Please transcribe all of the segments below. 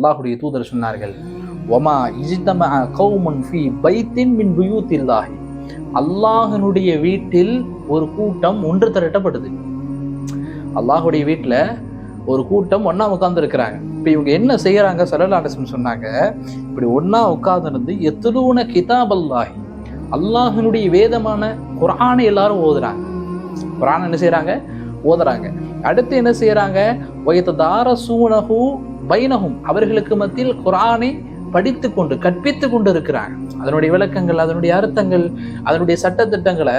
அல்லாஹுடைய தூதர் சொன்னார்கள் ஒமா இஜித்தம கௌமுன் ஃபி பைத்தின் மின் புயூத்தில்லாஹி. அல்லாஹனுடைய வீட்டில் ஒரு கூட்டம் ஒன்று திரட்டப்படுது. அல்லாஹுடைய வீட்டில் ஒரு கூட்டம் ஒன்றா உட்காந்துருக்கிறாங்க இப்போ இவங்க என்ன செய்கிறாங்க சரலாடசம் சொன்னாங்க இப்படி ஒன்றா உட்காந்துருந்து எத்தலூன கிதாப் அல்லாஹி அல்லாஹினுடைய வேதமான குரானை எல்லாரும் ஓதுறாங்க. குரான் என்ன செய்கிறாங்க ஓதுறாங்க. அடுத்து என்ன செய்கிறாங்க வயத்த தார சூனகு பைனகும் அவர்களுக்கு மத்தியில் குரானை படித்து கொண்டு கற்பித்து கொண்டு இருக்கிறாங்க அதனுடைய விளக்கங்கள் அதனுடைய அர்த்தங்கள் அதனுடைய சட்டத்திட்டங்களை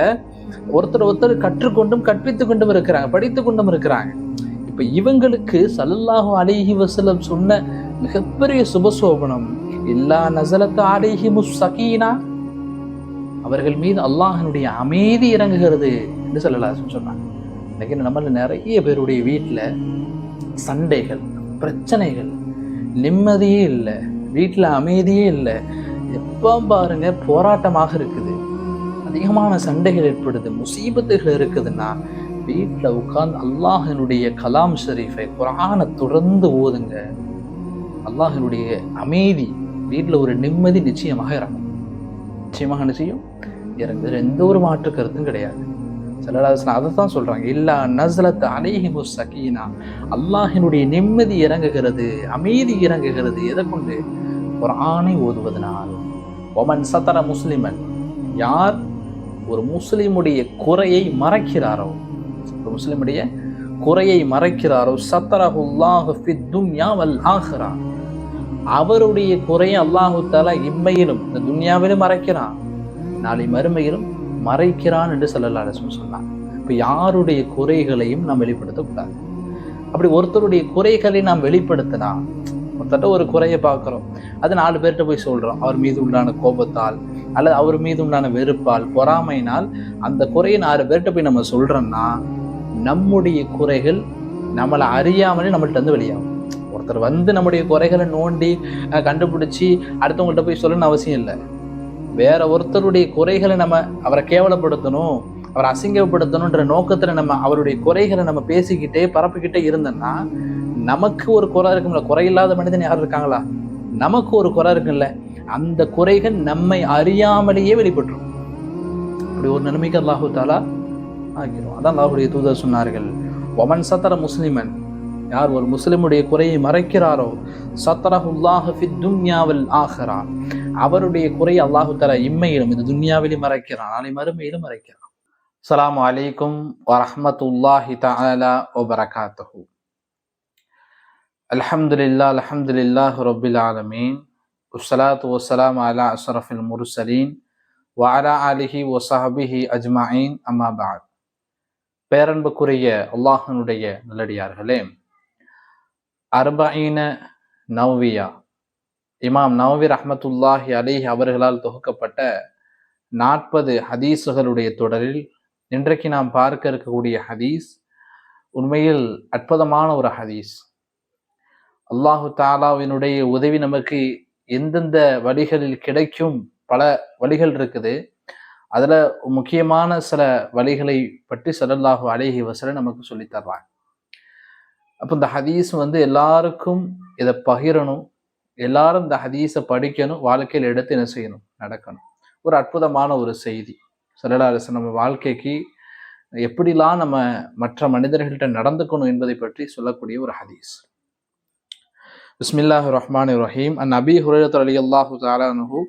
ஒருத்தர் ஒருத்தர் கற்றுக்கொண்டும் கற்பித்து கொண்டும் இருக்கிறாங்க படித்து கொண்டும் இருக்கிறாங்க. இப்போ இவங்களுக்கு சல்லல்லாஹு அலிஹி வசலம் சொன்ன மிகப்பெரிய சுபசோபனம் எல்லா நசலத்து அலிஹி முசகீனா அவர்கள் மீது அல்லாஹனுடைய அமைதி இறங்குகிறது என்று சொல்லலாம் சொன்னாங்க. இன்னைக்கு நம்மள நிறைய பேருடைய வீட்டில் சண்டைகள் பிரச்சனைகள். நிம்மதியே இல்லை. வீட்டில் அமைதியே இல்லை. எப்போ பாருங்க போராட்டமாக இருக்குது. அதிகமான சண்டைகள் ஏற்படுது. முசீபத்துகள் இருக்குதுன்னா வீட்டில் உட்கார்ந்து அல்லாஹினுடைய கலாம் ஷரீஃபை குரானை தொடர்ந்து ஓதுங்க. அல்லாஹினுடைய அமைதி வீட்டில் ஒரு நிம்மதி நிச்சயமாக இறங்கும். நிச்சயமாக என்ன செய்யும்? எந்த ஒரு மாற்று கருத்தும் கிடையாது. சல்லல்லாஹு அதை தான் சொல்கிறாங்க இல்லா நஸ்லத் அலைஹிமு சகீனா. அல்லாஹினுடைய நிம்மதி இறங்குகிறது அமைதி இறங்குகிறது. எதை கொண்டு? ஒரு ஆணை ஓதுவதனால். ஒமன் சத்தர முஸ்லிமன். யார் ஒரு முஸ்லிமுடைய குறையை மறைக்கிறாரோ ஒரு முஸ்லிமுடைய குறையை மறைக்கிறாரோ சத்தரஹுல்லாஹு ஃபித் அவருடைய குறையை அல்லாஹு தாலா இம்மையிலும் இந்த துன்யாவிலும் மறைக்கிறான். நாளை மறுமையிலும் மறைக்கிறான் என்று சொல்லலாம் சொன்னான். இப்போ யாருடைய குறைகளையும் நாம் வெளிப்படுத்தக்கூடாது. அப்படி ஒருத்தருடைய குறைகளை நாம் வெளிப்படுத்தினா ஒருத்தட்ட ஒரு குறையை பார்க்குறோம். அது நாலு பேர்கிட்ட போய் சொல்கிறோம் அவர் மீது உண்டான கோபத்தால் அல்லது அவர் மீது உண்டான வெறுப்பால் பொறாமையினால் அந்த குறையை நாலு பேர்கிட்ட போய் நம்ம சொல்கிறோம்னா நம்முடைய குறைகள் நம்மளை அறியாமலே நம்மள்ட்ட வந்து வெளியாகும். ஒருத்தர் வந்து நம்முடைய குறைகளை நோண்டி கண்டுபிடிச்சி அடுத்தவங்கள்ட்ட போய் சொல்லணும்னு அவசியம் இல்லை. வேற ஒருத்தருடைய குறைகளை நம்ம அவரை கேவலப்படுத்தணும் அவரை அசிங்கப்படுத்தணுன்ற நோக்கத்துல நம்ம அவருடைய குறைகளை நம்ம பேசிக்கிட்டே பரப்பிக்கிட்டே இருந்தோம்னா நமக்கு ஒரு குறை இருக்கும்ல. குறையில்லாத மனிதன் யார் இருக்காங்களா? நமக்கு ஒரு குறை இருக்குல்ல அந்த குறைகள் நம்மை அறியாமலேயே வெளிப்பட்டுரும். அப்படி ஒரு நிலைமைக்கு அல்லாஹு தாலா ஆகிறோம் அதான் அல்லாஹுடைய தூதர் சொன்னார்கள் ஒமன் சத்தர முஸ்லிமன் யார் ஒரு முஸ்லிமுடைய குறையை மறைக்கிறாரோ சத்தரஹுல்லாஹ் ஃபித் துன்யாவில் ஆஹரா. அவருடைய குறை அல்லாஹு தலா இம்மையிலும் இந்த துன்யாவிலும் மறைக்கிறான் நாளை மறுமையிலும் மறைக்கிறான் அஸ்லாம் வலைக்கும் வரஹமத்துல்லாஹி தஆலா வபரகாத்துஹு அல்ஹம்துலில்லா அல்ஹம்துலில்லாஹ் ரபில் ஆலமீன் உஸ்ஸலாத்து வஸ்ஸலாம் அலா அஷ்ரஃபில் முர்சலீன் வஅலா ஆலிஹி வசஹபிஹி அஜ்மாயின் அம்மா பாத் பேரன்புக்குரிய அல்லாஹனுடைய நல்லடியார்களே அர்பஈன நவ்வியா இமாம் நவவி ரஹமத்துல்லாஹி அலிஹ் அவர்களால் தொகுக்கப்பட்ட நாற்பது ஹதீஸுகளுடைய தொடரில் இன்றைக்கு நாம் பார்க்க இருக்கக்கூடிய ஹதீஸ் உண்மையில் அற்புதமான ஒரு ஹதீஸ். அல்லாஹு தாலாவினுடைய உதவி நமக்கு எந்தெந்த வழிகளில் கிடைக்கும் பல வழிகள் இருக்குது. அதில் முக்கியமான சில வழிகளை பற்றி சல்லல்லாஹு அலேஹி வசல நமக்கு சொல்லித்தர்றாங்க அப்போ இந்த ஹதீஸ் வந்து எல்லாருக்கும் இதை பகிரணும் எல்லாரும் இந்த ஹதீஸை படிக்கணும் வாழ்க்கையில் எடுத்து என்ன செய்யணும்? நடக்கணும். ஒரு அற்புதமான ஒரு செய்தி. சொல்லலாரசு நம்ம வாழ்க்கைக்கு எப்படிலாம் நம்ம மற்ற மனிதர்கள்ட்ட நடந்துக்கணும் என்பதை பற்றி சொல்லக்கூடிய ஒரு ஹதீஸ். பிஸ்மில்லாஹ் ரஹ்மான் ரஹீம். அன் நபி ஹுரத் அலி அல்லாஹு தாலானு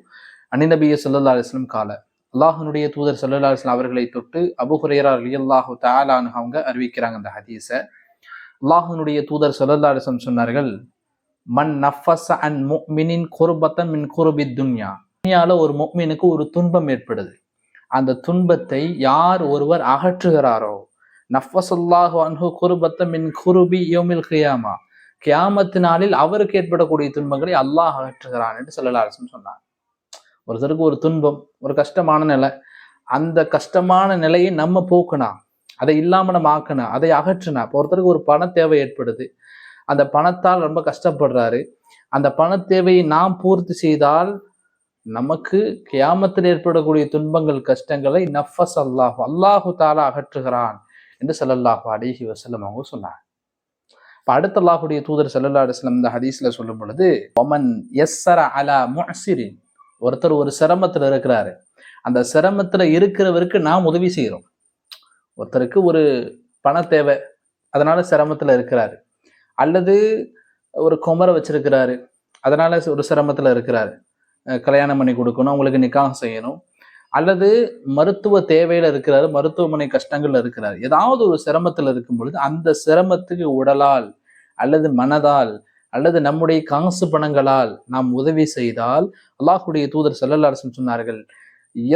அனிநபிய சல்லா அலிஸ்லம் கால. அல்லாஹனுடைய தூதர் சல்லா அலிஸ்லாம் அவர்களை தொட்டு அபு ஹுரேரா அலி அல்லாஹு தாலானு அவங்க அறிவிக்கிறாங்க அந்த ஹதீஸை. அல்லாஹனுடைய தூதர் சல்லா அலிஸ்லம் சொன்னார்கள் மன் நஃபஸ் அன் முக்மினின் குர்பத்தன் மின் குருபி துன்யா. துன்யால ஒரு முக்மினுக்கு ஒரு துன்பம் ஏற்படுது. அந்த துன்பத்தை யார் ஒருவர் அகற்றுகிறாரோ? நஃபசுல்லாஹு அன்ஹு குருபத்த மின் குருபி யோமில் கியாமா. கியாமத்து நாளில் அவருக்கு ஏற்படக்கூடிய துன்பங்களை அல்லாஹ் அகற்றுகிறான் என்று சொல்லலாரசம் சொன்னார். ஒருத்தருக்கு ஒரு துன்பம் ஒரு கஷ்டமான நிலை. அந்த கஷ்டமான நிலையை நம்ம போக்குனா அதை இல்லாம நம்ம ஆக்கணும் அதை அகற்றுனா இப்போ ஒருத்தருக்கு ஒரு பண தேவை ஏற்படுது. அந்த பணத்தால் ரொம்ப கஷ்டப்படுறாரு. அந்த பண தேவையை நாம் பூர்த்தி செய்தால் நமக்கு கியாமத்தில் ஏற்படக்கூடிய துன்பங்கள் கஷ்டங்களை நஃபஸ் அல்லாஹ் அல்லாஹு தாலா அகற்றுகிறான் என்று சொல்லல்லாஹு அலிஹி வசல்லம் அவங்க சொன்னாங்க. இப்போ அடுத்த அல்லாஹுடைய தூதர் செல்லல்லா அலைஹி இந்த ஹதீஸ்ல சொல்லும் பொழுது ஒமன் எஸ்ஸர அலா முஹசிரின் ஒருத்தர் ஒரு சிரமத்தில் இருக்கிறாரு. அந்த சிரமத்தில் இருக்கிறவருக்கு நாம் உதவி செய்கிறோம் ஒருத்தருக்கு ஒரு பண தேவை அதனால சிரமத்தில் இருக்கிறாரு. அல்லது ஒரு குமரை வச்சிருக்கிறாரு. அதனால ஒரு சிரமத்தில் இருக்கிறாரு. கல்யாணம் பண்ணி கொடுக்கணும் அவங்களுக்கு நிக்காக செய்யணும். அல்லது மருத்துவ தேவையில இருக்கிறாரு மருத்துவமனை கஷ்டங்கள்ல இருக்கிறாரு. ஏதாவது ஒரு சிரமத்தில் இருக்கும் பொழுது அந்த சிரமத்துக்கு உடலால் அல்லது மனதால் அல்லது நம்முடைய காசு பணங்களால் நாம் உதவி செய்தால் அல்லாஹுடைய தூதர் செல்லல்லாரசன் சொன்னார்கள்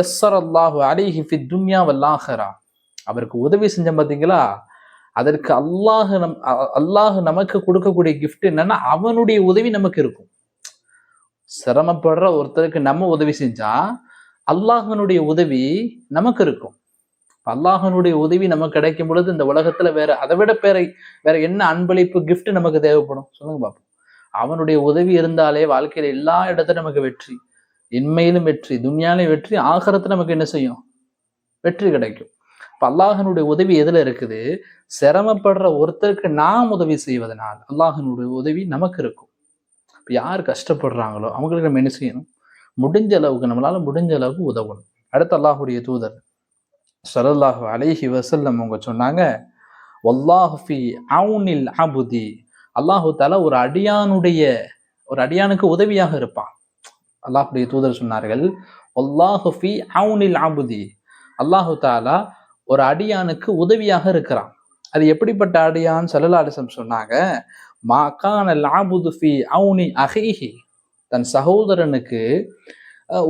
எஸ்ஸர் அல்லாஹு அலிஹி ஃபி துன்யா வல்லாஹரா அவருக்கு உதவி செஞ்ச பார்த்தீங்களா அதற்கு அல்லாஹ் நம் அ- அல்லாஹ் நமக்கு கொடுக்கக்கூடிய கிஃப்ட் என்னன்னா அவனுடைய உதவி நமக்கு இருக்கும். சிரமப்படுற ஒருத்தருக்கு நம்ம உதவி செஞ்சா அல்லாஹனுடைய உதவி நமக்கு இருக்கும். அல்லாஹனுடைய உதவி நமக்கு கிடைக்கும் பொழுது இந்த உலகத்துல வேற அதை விட பேரை வேற என்ன அன்பளிப்பு கிஃப்ட் நமக்கு தேவைப்படும்? சொல்லுங்க பாப்போம். அவனுடைய உதவி இருந்தாலே வாழ்க்கையில எல்லா இடத்துல நமக்கு வெற்றி. இன்மையிலும் வெற்றி துன்யாலையும் வெற்றி ஆகரத்தை நமக்கு என்ன செய்யும்? வெற்றி கிடைக்கும். இப்போ அல்லாஹனுடைய உதவி எதில் இருக்குது? சிரமப்படுற ஒருத்தருக்கு நாம் உதவி செய்வதனால் அல்லாஹனுடைய உதவி நமக்கு இருக்கும். இப்போ யார் கஷ்டப்படுறாங்களோ அவங்களுக்கு நம்ம என்ன செய்யணும்? முடிஞ்ச அளவுக்கு நம்மளால் முடிஞ்ச அளவுக்கு உதவணும். அடுத்து அல்லாஹுடைய தூதர் ஸல்லல்லாஹு அலைஹி வசல்லம் அவங்க சொன்னாங்க ஒல்லாஹி அவுனில் அபுதி. அல்லாஹு தால ஒரு அடியானுடைய ஒரு அடியானுக்கு உதவியாக இருப்பான். அல்லாஹுடைய தூதர் சொன்னார்கள் வல்லாஹு ஃபி அவுனில் அபுதி. அல்லாஹு தாலா ஒரு அடியானுக்கு உதவியாக இருக்கிறான். அது எப்படிப்பட்ட அடியான்? சல்லல்லாஹு சொன்னாங்க மா கான அவுனி அஹீஹி. தன் சகோதரனுக்கு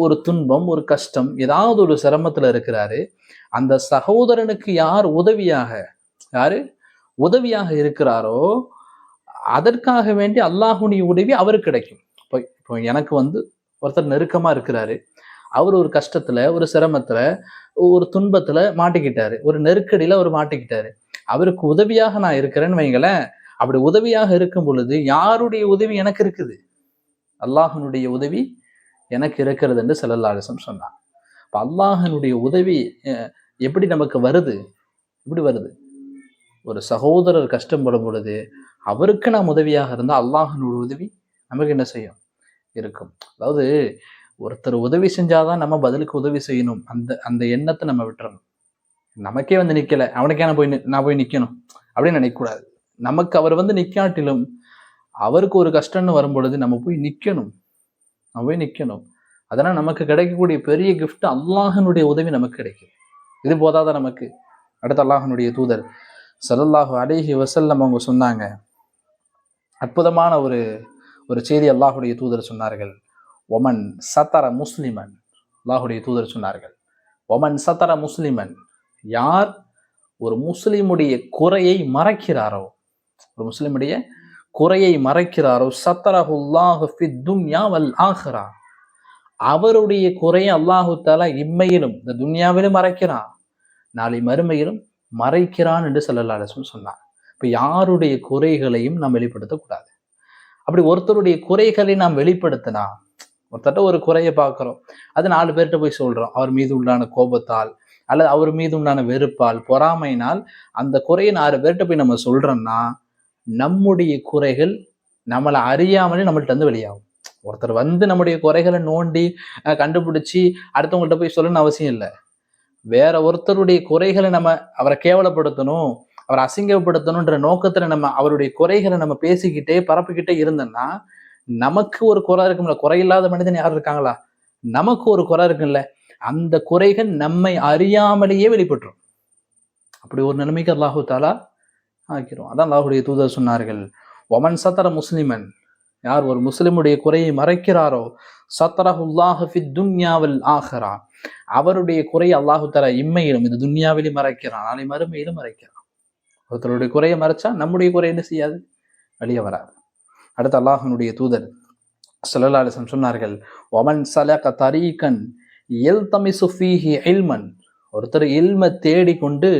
ஒரு துன்பம் ஒரு கஷ்டம் ஏதாவது ஒரு சிரமத்துல இருக்கிறாரு. அந்த சகோதரனுக்கு யார் உதவியாக யாரு உதவியாக இருக்கிறாரோ அதற்காக வேண்டி அல்லாஹுடைய உதவி அவருக்கு கிடைக்கும். இப்போ இப்போ எனக்கு வந்து ஒருத்தர் நெருக்கமா இருக்கிறாரு. அவர் ஒரு கஷ்டத்துல ஒரு சிரமத்துல ஒரு துன்பத்துல மாட்டிக்கிட்டாரு. ஒரு நெருக்கடியில அவர் மாட்டிக்கிட்டாரு. அவருக்கு உதவியாக நான் இருக்கிறேன்னு வைங்களேன் அப்படி உதவியாக இருக்கும் பொழுது யாருடைய உதவி எனக்கு இருக்குது? அல்லாஹனுடைய உதவி எனக்கு இருக்கிறது என்று செல்லல்லாசம் சொன்னான் இப்போ அல்லாஹனுடைய உதவி எப்படி நமக்கு வருது? எப்படி வருது? ஒரு சகோதரர் கஷ்டப்படும் பொழுது அவருக்கு நாம் உதவியாக இருந்தால் அல்லாஹனுடைய உதவி நமக்கு என்ன செய்யும்? இருக்கும். அதாவது ஒருத்தர் உதவி செஞ்சாதான் நம்ம பதிலுக்கு உதவி செய்யணும். அந்த அந்த எண்ணத்தை நம்ம விட்டுறணும். நமக்கே வந்து நிக்கல. அவனுக்கே நான் போய் நான் போய் நிக்கணும். அப்படின்னு நினைக்கக்கூடாது. நமக்கு அவர் வந்து நிக்காட்டிலும் அவருக்கு ஒரு கஷ்டம்னு வரும்பொழுது நம்ம போய் நிக்கணும். நம்ம போய் நிக்கணும். அதனால் நமக்கு கிடைக்கக்கூடிய பெரிய கிஃப்ட் அல்லாஹனுடைய உதவி நமக்கு கிடைக்கும். இது போதாத நமக்கு? அடுத்த அல்லாஹனுடைய தூதர் ஸல்லல்லாஹு அலைஹி வசல்லம் அவங்க சொன்னாங்க. அற்புதமான ஒரு ஒரு செய்தி அல்லாஹுடைய தூதர் சொன்னார்கள். ஒமன் சத்தர முஸ்லிமன் அல்லாஹுடைய தூதர் சொன்னார்கள். ஒமன் சத்தர முஸ்லிமன் யார் ஒரு முஸ்லிமுடைய குறையை மறைக்கிறாரோ ஒரு முஸ்லிமுடைய குறையை மறைக்கிறாரோ சத்தரஹுல்லாஹு ஃபித் துன்யா அவருடைய குறையை அல்லாஹு தாலா இம்மையிலும் இந்த துன்யாவிலும் மறைக்கிறான். நாளை மறுமையிலும் மறைக்கிறான் என்று ஸல்லல்லாஹு அலைஹி சொன்னார். இப்போ யாருடைய குறைகளையும் நாம் வெளிப்படுத்தக்கூடாது. அப்படி ஒருத்தருடைய குறைகளை நாம் வெளிப்படுத்தினா ஒருத்தட்ட ஒரு குறையை பார்க்குறோம். அது நாலு பேர்கிட்ட போய் சொல்கிறோம் அவர் மீது உண்டான கோபத்தால் அல்லது அவர் மீது உண்டான வெறுப்பால் பொறாமையினால் அந்த குறையை நாலு பேர்கிட்ட போய் நம்ம சொல்கிறோன்னா நம்முடைய குறைகள் நம்மளை அறியாமலே நம்மள்ட்ட வந்து வெளியாகும். ஒருத்தர் வந்து நம்முடைய குறைகளை நோண்டி கண்டுபிடிச்சி அடுத்தவங்கள்ட்ட போய் சொல்லணும்னு அவசியம் இல்லை. வேற ஒருத்தருடைய குறைகளை நம்ம அவரை கேவலப்படுத்தணும் அவரை அசிங்கப்படுத்தணுன்ற நோக்கத்துல நம்ம அவருடைய குறைகளை நம்ம பேசிக்கிட்டே பரப்பிக்கிட்டே இருந்தோம்னா நமக்கு ஒரு குறை இருக்கும்ல. குறையில்லாத மனிதன் யார் இருக்காங்களா? நமக்கு ஒரு குறை இருக்குல்ல அந்த குறைகள் நம்மை அறியாமலேயே வெளிப்பட்டுரும். அப்படி ஒரு நிலைமைக்கு அல்லாஹு தாலா ஆக்கிறோம் அதான் அல்லாஹுடைய தூதர் சொன்னார்கள். ஒமன் சத்தர முஸ்லிமன் யார் ஒரு முஸ்லிமுடைய குறையை மறைக்கிறாரோ சத்தரஹுல்லாஹ் துன்யாவில் ஆகிறா அவருடைய குறையை அல்லாஹு தஆலா இம்மையிலும் இந்த துன்யாவிலும் மறைக்கிறான். நாளை மறுமையிலும் மறைக்கிறான். ஒருத்தருடைய குறையை மறைச்சா நம்முடைய குறை என்ன செய்யாது? வெளியே வராது. அடுத்து அல்லாஹனுடைய தூதர் ஸல்லல்லாஹு சொன்னார்கள் ஒமன் சலக தரீகன் எல்தமிசு ஃபீஹி இல்மன். ஒருத்தர் இல்மை தேடிக்கொண்டு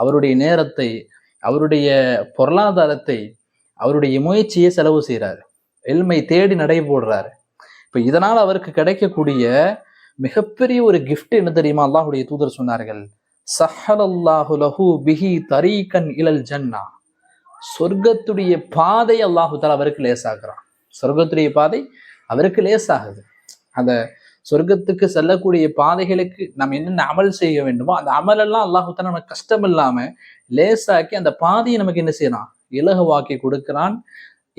அவருடைய நேரத்தை அவருடைய பொருளாதாரத்தை அவருடைய முயற்சியை செலவு செய்கிறார் எல்மை தேடி நடை போடுறாரு. இப்போ இதனால் அவருக்கு கிடைக்கக்கூடிய மிகப்பெரிய ஒரு கிஃப்ட் என்ன தெரியுமா? அல்லாஹுடைய தூதர் சொன்னார்கள் சஹலல்லாஹு லஹு பிஹி தரீகன் இலல் ஜன்னா. சொர்க்கத்துடைய பாதை அல்லாஹுத்தால் அவருக்கு லேசாகிறான். சொர்க்கத்துடைய பாதை அவருக்கு லேசாகுது. அந்த சொர்க்கத்துக்கு செல்லக்கூடிய பாதைகளுக்கு நம்ம என்னென்ன அமல் செய்ய வேண்டுமோ அந்த அமலெல்லாம் அல்லாஹுத்தால் நமக்கு கஷ்டம் இல்லாம லேசாக்கி அந்த பாதையை நமக்கு என்ன செய்யறான்? இலகுவாக்கி கொடுக்கிறான்.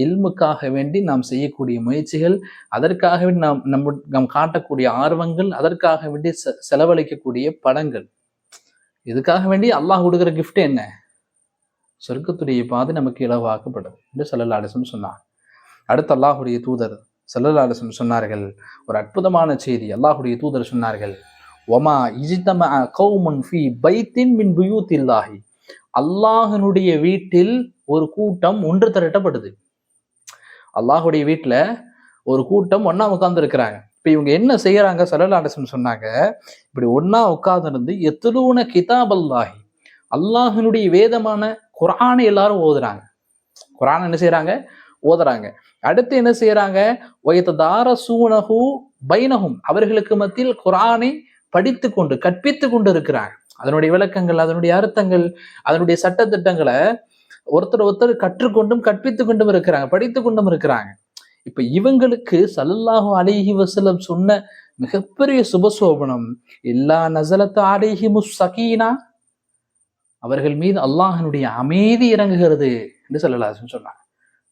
இல்முக்காக வேண்டி நாம் செய்யக்கூடிய முயற்சிகள் அதற்காக வேண்டி நாம் நம்ம நாம் காட்டக்கூடிய ஆர்வங்கள் அதற்காக வேண்டி செ செலவழிக்கக்கூடிய படங்கள். இதுக்காக வேண்டி அல்லாஹ் கொடுக்குற கிஃப்ட் என்ன? சொர்க்கத்துடைய பாதை நமக்கு இலவாக்கப்படுது என்று சல்லல்லாலிசம் சொன்னார். அடுத்து அல்லாஹுடைய தூதர் சல்லல்லாலிசம் சொன்னார்கள் ஒரு அற்புதமான செய்தி அல்லாஹுடைய தூதர் சொன்னார்கள் ஒமா இஜித்தம கௌமுன் ஃபி பைத்தின் மின் புயூத்தில்லாஹி. அல்லாஹனுடைய வீட்டில் ஒரு கூட்டம் ஒன்று திரட்டப்படுது. அல்லாஹுடைய வீட்டில் ஒரு கூட்டம் ஒன்றா உட்கார்ந்து இருக்கிறாங்க இப்போ இவங்க என்ன செய்கிறாங்க சலலாடசன் சொன்னாங்க இப்படி ஒன்றா உட்கார்ந்துருந்து எத்தலூன கிதாப் அல்லாஹி அல்லாஹினுடைய வேதமான குரானை எல்லாரும் ஓதுறாங்க. குரான் என்ன செய்யறாங்க ஓதுறாங்க. அடுத்து என்ன செய்யறாங்க தார சூனகு பைனகும் அவர்களுக்கு மத்தியில் குரானை படித்து கொண்டு கற்பித்து கொண்டு இருக்கிறாங்க. அதனுடைய விளக்கங்கள் அதனுடைய அர்த்தங்கள் அதனுடைய சட்டத்திட்டங்களை ஒருத்தர் ஒருத்தர் கற்றுக்கொண்டும் கற்பித்து கொண்டும் இருக்கிறாங்க படித்து கொண்டும் இருக்கிறாங்க. இப்ப இவங்களுக்கு சல்லாஹூ அலிஹி வசலம் சொன்ன மிகப்பெரிய சுபசோபனம் எல்லா நசலத்து அலிஹி முசகீனா அவர்கள் மீது அல்லாஹனுடைய அமைதி இறங்குகிறது என்று சொல்லலாசன் சொன்னாங்க.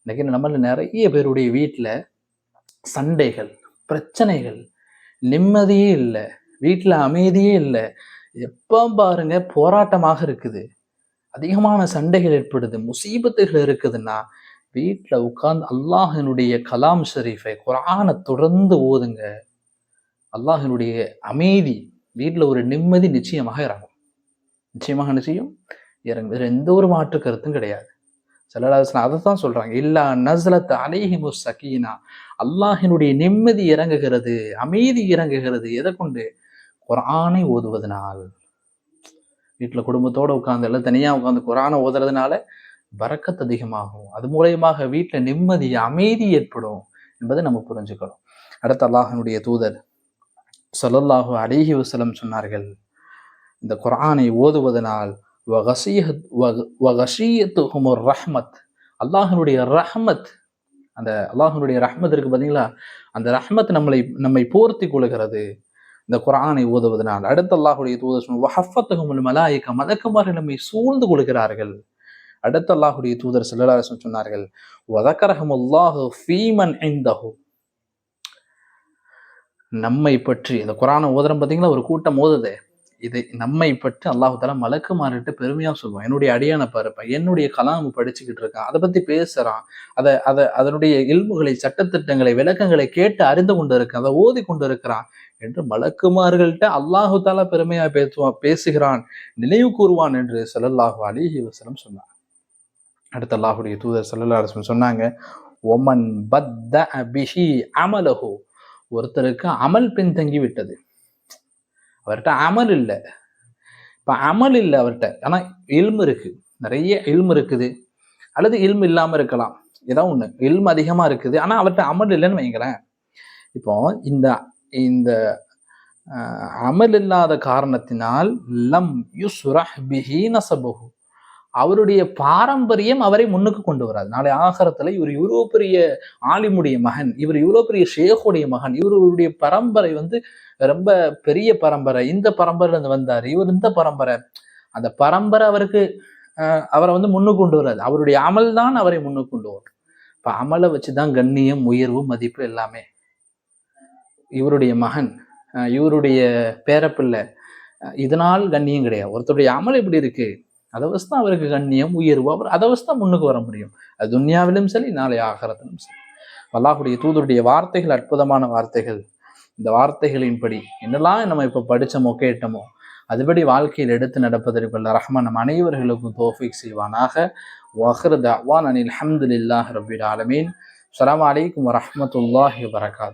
இன்னைக்கு நம்மள நிறைய பேருடைய வீட்டில் சண்டைகள் பிரச்சனைகள் நிம்மதியே இல்லை வீட்டில் அமைதியே இல்லை. எப்போ பாருங்க போராட்டமாக இருக்குது. அதிகமான சண்டைகள் ஏற்படுது முசீபத்துகள் இருக்குதுன்னா வீட்டில் உட்கார்ந்து அல்லாஹனுடைய கலாம் ஷரீஃபை குரானை தொடர்ந்து ஓதுங்க. அல்லாஹினுடைய அமைதி வீட்டில் ஒரு நிம்மதி நிச்சயமாக இறங்கும். நிச்சயமாக நிச்சயம் இறங்கும். இதில் எந்த ஒரு மாற்று கருத்தும் கிடையாது. சல்லல்லாஹன் அதை தான் சொல்கிறாங்க இல்லா நசலத் அலேஹிமு சகீனா. அல்லாஹினுடைய நிம்மதி இறங்குகிறது அமைதி இறங்குகிறது. எதை கொண்டு? குரானை ஓதுவதனால். வீட்டில் குடும்பத்தோடு உட்காந்து எல்லாம் தனியாக உட்காந்து குரானை ஓதுறதுனால பறக்கத்து அதிகமாகும். அது மூலயமாக வீட்டில் நிம்மதி அமைதி ஏற்படும் என்பதை நம்ம புரிஞ்சுக்கணும். அடுத்த அல்லாஹனுடைய தூதர் சொல்லல்லாஹு அலிஹி வசலம் சொன்னார்கள். இந்த குரானை ஓதுவதனால் ரஹ்மத். அல்லாஹனுடைய ரஹ்மத் அந்த அல்லாஹனுடைய ரஹ்மத் இருக்கு பார்த்தீங்களா அந்த ரஹ்மத் நம்மளை நம்மை போர்த்தி கொள்கிறது. இந்த குரானை ஓதுவதனால். அடுத்த அல்லாஹுடைய தூதர் வஹஃபத்தகுமல் மலாயிக்க மதக்குமார்கள் நம்மை சூழ்ந்து கொள்கிறார்கள். அடுத்த அல்லாஹுடைய தூதர் செல்லலாசன் சொன்னார்கள் வதக்கரகம் அல்லாஹு ஃபீமன் இந்தஹு நம்மை பற்றி இந்த குரானை ஓதுறோம் பார்த்தீங்களா ஒரு கூட்டம் ஓதுதே. இதை நம்மை பற்றி அல்லாஹால மலக்கு மாறிட்டு பெருமையாக சொல்லுவான். என்னுடைய அடியான பாருப்பா என்னுடைய கலாம் படிச்சுக்கிட்டு இருக்கான். அதை பற்றி பேசுகிறான் அதை அதை அதனுடைய இல்புகளை சட்டத்திட்டங்களை விளக்கங்களை கேட்டு அறிந்து கொண்டு இருக்கான் அதை ஓதி கொண்டு இருக்கிறான் என்று மலக்குமார்கள்ட்ட அல்லாஹு தாலா பேசுவான் பேசுகிறான் நினைவு கூறுவான் என்று சல்லல்லாஹு அலிஹி வசலம் சொன்னான் அடுத்த அல்லாஹுடைய தூதர் சல்லல்லா சொன்னாங்க ஒமன் பத்த அபிஷி அமலஹோ. ஒருத்தருக்கு அமல் பின்தங்கி விட்டது அவர்கிட்ட அமல் இல்லை. இப்போ அமல் இல்லை அவர்கிட்ட. ஆனால் இல்மு இருக்குது நிறைய இல்மு இருக்குது. அல்லது இல்மு இல்லாமல் இருக்கலாம். ஏதோ ஒன்று இல்மு அதிகமாக இருக்குது. ஆனால் அவர்கிட்ட அமல் இல்லைன்னு வைங்களேன். இப்போ இந்த இந்த அமல் இல்லாத காரணத்தினால் லம் யுஸ்ரஹ் பிஹி நசபுஹு. அவருடைய பாரம்பரியம் அவரை முன்னுக்கு கொண்டு வராது. நாளை ஆகரத்துல இவர் இவ்வளோ பெரிய ஆலிமுடைய மகன் இவர் இவ்வளோ பெரிய ஷேகுடைய மகன் இவருடைய பரம்பரை வந்து ரொம்ப பெரிய பரம்பரை இந்த பரம்பரையில வந்தார் இவர் இந்த பரம்பரை. அந்த பரம்பரை அவருக்கு அவரை வந்து முன்னுக்கு கொண்டு வராது. அவருடைய அமல் தான் அவரை முன்னுக்கு கொண்டு வரும். இப்போ அமலை வச்சு தான் கண்ணியம் உயர்வு மதிப்பு எல்லாமே. இவருடைய மகன் இவருடைய பேரப்பிள்ளை இதனால் கண்ணியம் கிடையாது. ஒருத்தருடைய அமல் எப்படி இருக்குது அதை வச்சு தான் அவருக்கு கண்ணியம் உயர்வு அவர் அதை வச்சு தான் முன்னுக்கு வர முடியும். அது துன்யாவிலும் சரி நாளை ஆகிறதிலும் சரி. அல்லாஹுடைய தூதருடைய வார்த்தைகள் அற்புதமான வார்த்தைகள். இந்த வார்த்தைகளின்படி என்னெல்லாம் நம்ம இப்போ படித்தோமோ கேட்டோமோ அதுபடி வாழ்க்கையில் எடுத்து நடப்பதற்கு ரஹ்மான் நம் அனைவர்களுக்கும் தோஃபிக் செய்வானாக. வஹர் தவான் அனில் அஹமதுல்லாஹ் ரபில் ஆலமீன். அலாம் வலைக்கம் வரமத்துல்லாஹி வரகாத்